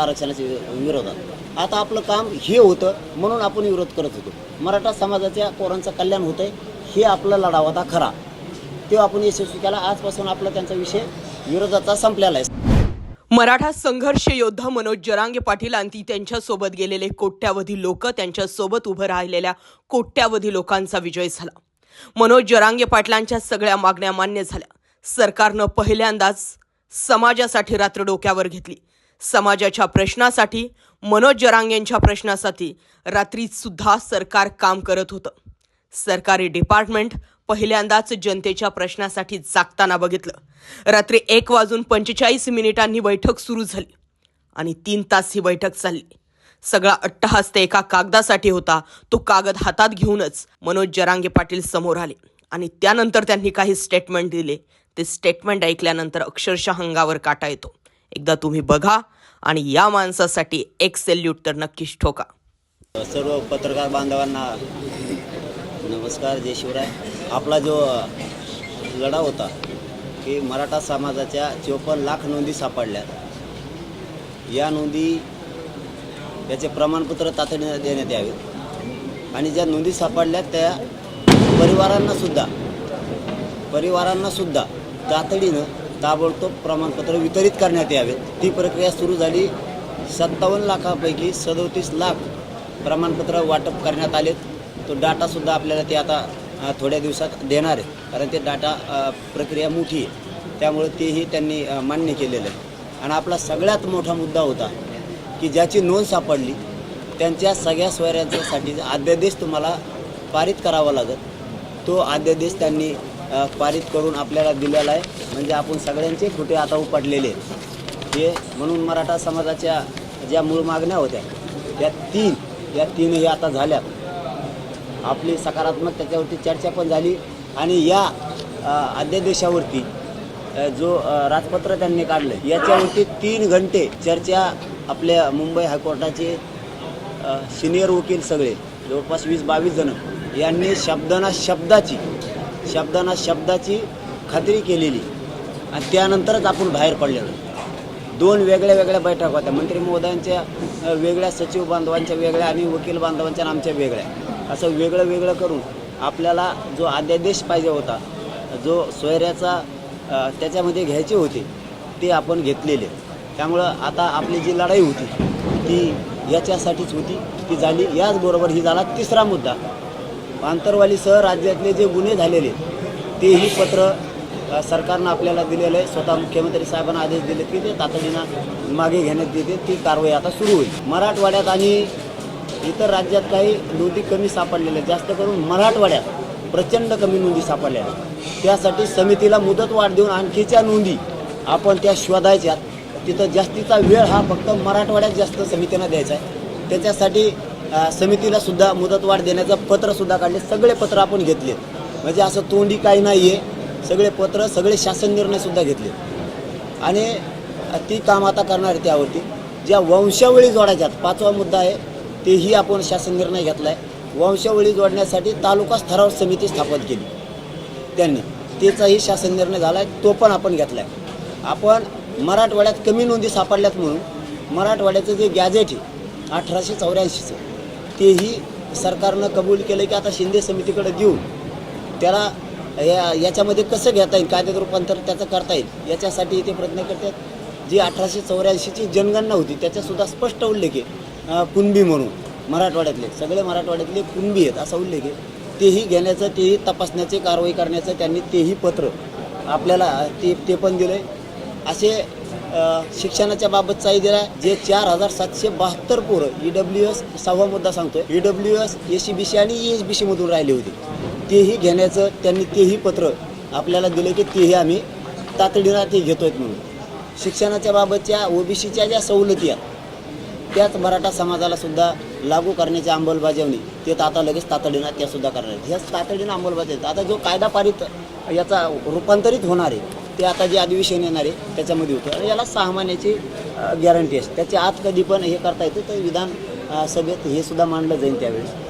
आरक्षणाच्या विरोधात आता आपलं काम हे होतं म्हणून आपण विरोध करत होतो. मराठा समाजाच्या पोरांचं कल्याण होतंय हे आपला लढा होता खरा. तो आपण यशस्वी केला आजपासून आपला त्यांचा विषय विरोधाचा संपलेला आहे. मराठा संघर्ष योद्धा मनोज जरांगे पाटील आणि त्यांच्यासोबत गेलेले कोट्यावधी लोक त्यांच्यासोबत उभं राहिलेल्या कोट्यावधी लोकांचा विजय झाला. मनोज जरांगे पाटलांच्या सगळ्या मागण्या मान्य झाल्या. सरकारनं पहिल्यांदाच समाजासाठी रात्र डोक्यावर घेतली. समाजाच्या प्रश्नासाठी मनोज जरांगेंच्या प्रश्नासाठी रात्रीसुद्धा सरकार काम करत होतं. सरकारी डिपार्टमेंट पहिल्यांदाच जनतेच्या प्रश्नासाठी जागताना बघितलं. रात्री एक वाजून पंचेचाळीस मिनिटांनी बैठक सुरू झाली आणि तीन तास ही बैठक चालली. सगळा अट्टहास ते एका कागदासाठी होता तो कागद हातात घेऊनच मनोज जरांगे पाटील समोर आले आणि त्यानंतर त्यांनी काही स्टेटमेंट दिले. ते स्टेटमेंट ऐकल्यानंतर अक्षरशः अंगावर काटा येतो. एकदा तुम्ही बघा आणि या माणसासाठी एक सेल्यूट तर नक्कीच ठोका. सर्व पत्रकार बांधवांना नमस्कार जय शिवराय. आपला जो लढा होता की मराठा समाजाच्या चोपन्न लाख नोंदी सापडल्या. या नोंदी याचे प्रमाणपत्र तातडीने देण्यात यावे. आणि ज्या नोंदी सापडल्या त्या परिवारांना सुद्धा परिवारांना सुद्धा तातडीनं ताबडतोब प्रमाणपत्र वितरित करण्यात यावेत ती प्रक्रिया सुरू झाली. सत्तावन्न लाखापैकी सदोतीस लाख प्रमाणपत्र वाटप करण्यात आलेत. तो डाटासुद्धा आपल्याला ते आता थोड्या दिवसात देणार आहे. कारण ते डाटा प्रक्रिया मोठी आहे. त्यामुळे तेही त्यांनी मान्य केलेलं आहे. आणि आपला सगळ्यात मोठा मुद्दा होता की ज्याची नोंद सापडली त्यांच्या सगळ्या स्वैरांच्यासाठी अध्यादेश तुम्हाला पारित करावा लागत तो अध्यादेश त्यांनी पारित करून आपल्याला दिलेला आहे. म्हणजे आपण सगळ्यांचे खुटे आता उपडलेले आहेत. हे म्हणून मराठा समाजाच्या ज्या मूळ मागण्या होत्या त्या तीन या तीनही आता झाल्या आपली सकारात्मक त्याच्यावरती चर्चा पण झाली आणि या अध्यादेशावरती जो राजपत्र त्यांनी काढलं याच्यावरती तीन घंटे चर्चा आपल्या मुंबई हायकोर्टाचे सिनियर वकील सगळे जवळपास वीस बावीस जण यांनी शब्दना शब्दाची शब्दांना शब्दाची खात्री केलेली. आणि त्यानंतरच आपण बाहेर पडलेलो. दोन वेगळ्या वेगळ्या बैठक होत्या. मंत्री महोदयांच्या वेगळ्या सचिव बांधवांच्या वेगळ्या आणि वकील बांधवांच्या आमच्या वेगळ्या. असं वेगळं वेगळं करून आपल्याला जो अध्यादेश पाहिजे होता जो सोयऱ्याचा त्याच्यामध्ये घ्यायचे होते ते आपण घेतलेले. त्यामुळं आता आपली जी लढाई होती ती याच्यासाठीच होती ती झाली. याचबरोबर ही झाला तिसरा मुद्दा. आंतरवालीसह राज्यातले जे गुन्हे झालेले तेही पत्र सरकारनं आपल्याला दिलेलं आहे. स्वतः मुख्यमंत्री साहेबांना आदेश दिले की ते तातडीनं मागे घेण्यात येते. ती कारवाई आता सुरू होईल. मराठवाड्यात आणि इतर राज्यात काही नोंदी कमी सापडलेल्या जास्त करून मराठवाड्यात प्रचंड कमी नोंदी सापडल्या आहेत. त्यासाठी समितीला मुदत वाढ देऊन आणखीच्या नोंदी आपण त्या शोधायच्यात तिथं जास्तीचा वेळ हा फक्त मराठवाड्यात जास्त समितीनं द्यायचा आहे. त्याच्यासाठी समितीला सुद्धा मुदतवाढ देण्याचं पत्रसुद्धा काढले. सगळे पत्र आपण घेतले. म्हणजे असं तोंडी काही नाही आहे सगळे पत्र सगळे शासन निर्णयसुद्धा घेतले. आणि ती काम आता करणार आहे त्यावरती. ज्या वंशावळी जोडायच्यात पाचवा मुद्दा आहे तेही आपण शासन निर्णय घेतला आहे वंशावळी जोडण्यासाठी तालुका स्तरावर समिती स्थापन केली. त्यांनी. त्याचाही शासन निर्णय झाला आहे तो पण आपण घेतला आहे आपण मराठवाड्यात कमी नोंदी सापडल्यात म्हणून मराठवाड्याचं जे गॅजेट आहे अठराशे चौऱ्याऐंशीचं तेही सरकारनं कबूल केलं की आता शिंदे समितीकडे देऊन त्याला या याच्यामध्ये कसं घेता येईल कायद्यात रूपांतर त्याचं करता येईल याच्यासाठी ते प्रयत्न करतात. जी अठराशे चौऱ्याऐंशीची जनगणना होती त्याच्यासुद्धा स्पष्ट उल्लेख आहे. कुणबी म्हणून मराठवाड्यातले सगळे मराठवाड्यातले कुणबी आहेत असा उल्लेख आहे. तेही घेण्याचं तेही तपासण्याचे कारवाई करण्याचं त्यांनी तेही पत्र आपल्याला ते ते पण दिलं आहे असे शिक्षणाच्या बाबतचा दिला जे चार हजार सातशे बहात्तर पोरं ई डब्ल्यू एस सहावा मुद्दा सांगतोय. E W S S C B C आणि ई एस बी सीमधून राहिले होते. तेही घेण्याचं त्यांनी तेही पत्र आपल्याला दिलं की तेही आम्ही तातडीनं ते घेतो आहेत म्हणून. शिक्षणाच्या बाबतच्या ओबीसीच्या ज्या सवलती आहेत त्याच मराठा समाजाला सुद्धा लागू करण्याची अंमलबजावणी ते तर आता लगेच तातडीनं त्या सुद्धा करणार आहेत. ह्याच तातडीनं अंमलबजावणी आता जो कायदा पारित याचा रूपांतरित होणार आहे ते आता जे अधिवेशन येणार आहे त्याच्यामध्ये होतं. आणि याला सहा महिन्याची गॅरंटी असते. त्याच्या आत कधी पण हे करता येतं तर विधान सभेत हे सुद्धा मांडलं जाईल त्यावेळेस.